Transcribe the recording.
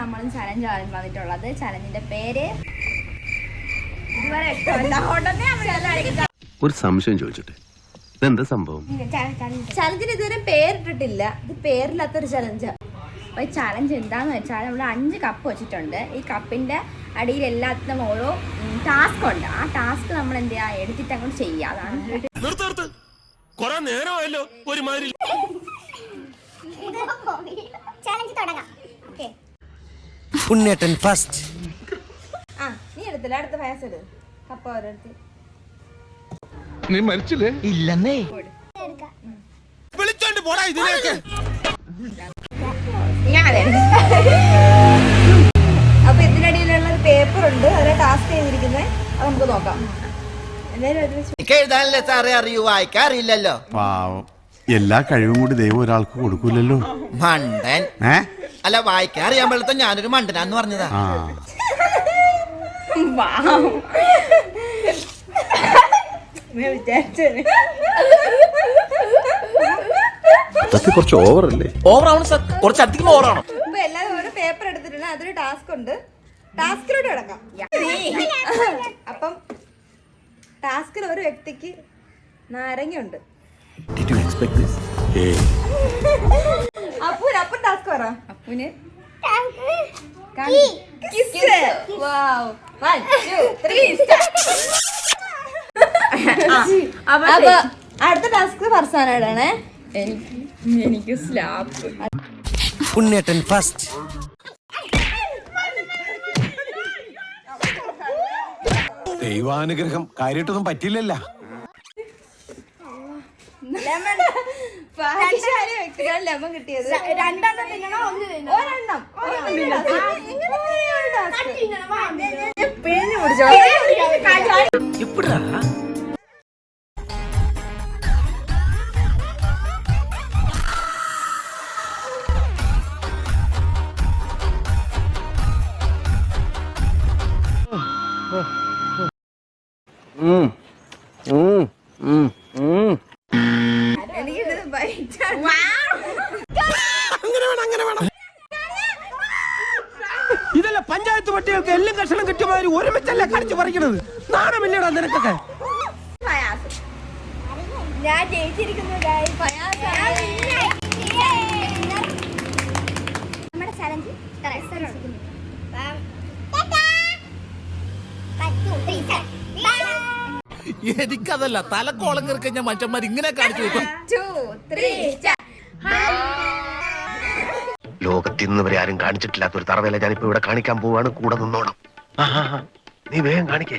നമ്മൾ ചലഞ്ച് വന്നിട്ടുള്ളത്. ചലഞ്ചിന്റെ പേര് ഒരു സംശയം ചോദിച്ചിട്ട്. ഇതെന്താ സംഭവം? ചലഞ്ചിന് ഇതുവരെ പേരിട്ടിട്ടില്ല. ഇത് പേരില്ലാത്തൊരു ചലഞ്ച്. അപ്പൊ ഈ ചലഞ്ച് എന്താന്ന് വെച്ചാൽ നമ്മൾ അഞ്ച് കപ്പ് വെച്ചിട്ടുണ്ട്. ഈ കപ്പിന്റെ അടിയിൽ എല്ലാത്തിനും ഓരോ ടാസ്ക് ഉണ്ട്. ആ ടാസ്ക് നമ്മൾ എന്ത് ചെയ്യാ? എടുത്തിട്ട് അങ്ങോട്ട് ചെയ്യുക. അതാണ് നേരമായല്ലോ ഒരുമാതിരി. ഉണ്ണേട്ടൻ ഫസ്റ്റ് ആ നീ എടുത്തില്ല. അടുത്ത ഫയസ് എടു കപ്പ ഓരോരുത്തി നീ മരിച്ചില്ലേ? ഇല്ലെന്നേ. വിളിച്ചോണ്ട് പോടാ ഇതിലേക്ക് അപ്പൊ ഇതിനടിയിലുള്ള ഒരു പേപ്പർ ഉണ്ട്. അതിനെ ടാസ്ക് ചെയ്തിരിക്കുന്നത് അത് നമുക്ക് നോക്കാം. എഴുതാനല്ലേ സാറേ അറിയൂ? വായിക്കാറില്ലല്ലോ. പാവം. എല്ലാ കഴിവും കൂടി ദൈവം ഒരാൾക്ക് കൊടുക്കൂലല്ലോ. മണ്ടൻ. ഏ? അല്ല വായിക്കാൻ അറിയാൻ പാടില്ല ഞാനൊരു മണ്ടനാന്ന് പറഞ്ഞതാ. ആ. അല്ലേ അതൊക്കെ കുറച്ച് ഓവറല്ലേ ഓവറാണ് സാർ കുറച്ച് അധികം ഓവറാണ് ഇപ്പൊ എല്ലാവരും ഓരോ പേപ്പർ എടുത്തിട്ടുണ്ട്. അതൊരു ടാസ്ക് ഉണ്ട്. ടാസ്കിലോട്ട് കിടക്കാം. അപ്പം ടാസ്കിൽ ഒരു വ്യക്തിക്ക് നാരങ്ങയുണ്ട്. അപ്പൂന് അപ്പം ടാസ്ക് അപ്പൂന് അപ്പൊ അടുത്ത ടാസ്ക് ഫർസാനായിട്ടാണ് എനിക്ക് എനിക്ക് സ്ലാപ്പ് ഉണ്ണേട്ടൻ ഫസ്റ്റ് ദൈവാനുഗ്രഹം. കാര്യമായിട്ടൊന്നും പറ്റില്ലല്ല ലെമൺ കിട്ടിയത്. രണ്ടെണ്ണം തിന്നണം ഒന്ന് തിന്നണം. ഒരെണ്ണം. ഒരെണ്ണം തിന്നണം. എങ്ങനെ ഒരു task? പിഴിഞ്ഞ് കുടിച്ചോ. എല്ലാം കഷണം കിട്ടിയമാതിരി ഒരുമിച്ചല്ല കടിച്ചു പറിക്കണത് നാണമില്ലടാ നിനക്കൊക്കെ. ഞാൻ ജയിച്ചിരിക്കുന്നു guys. പയാസാണ്. നമ്മുടെ ചാലഞ്ച് എനിക്കതല്ല തലക്കോളം ഞാൻ മറ്റന്മാർ ഇങ്ങനെ കാണിച്ചു ലോകത്ത് ഇന്ന് വരെ ആരും കാണിച്ചിട്ടില്ലാത്ത ഒരു തറവേല ഞാനിപ്പോ ഇവിടെ കാണിക്കാൻ പോവാണ്. കൂടെ നിന്നോണം. നീ വേഗം കാണിക്കേ.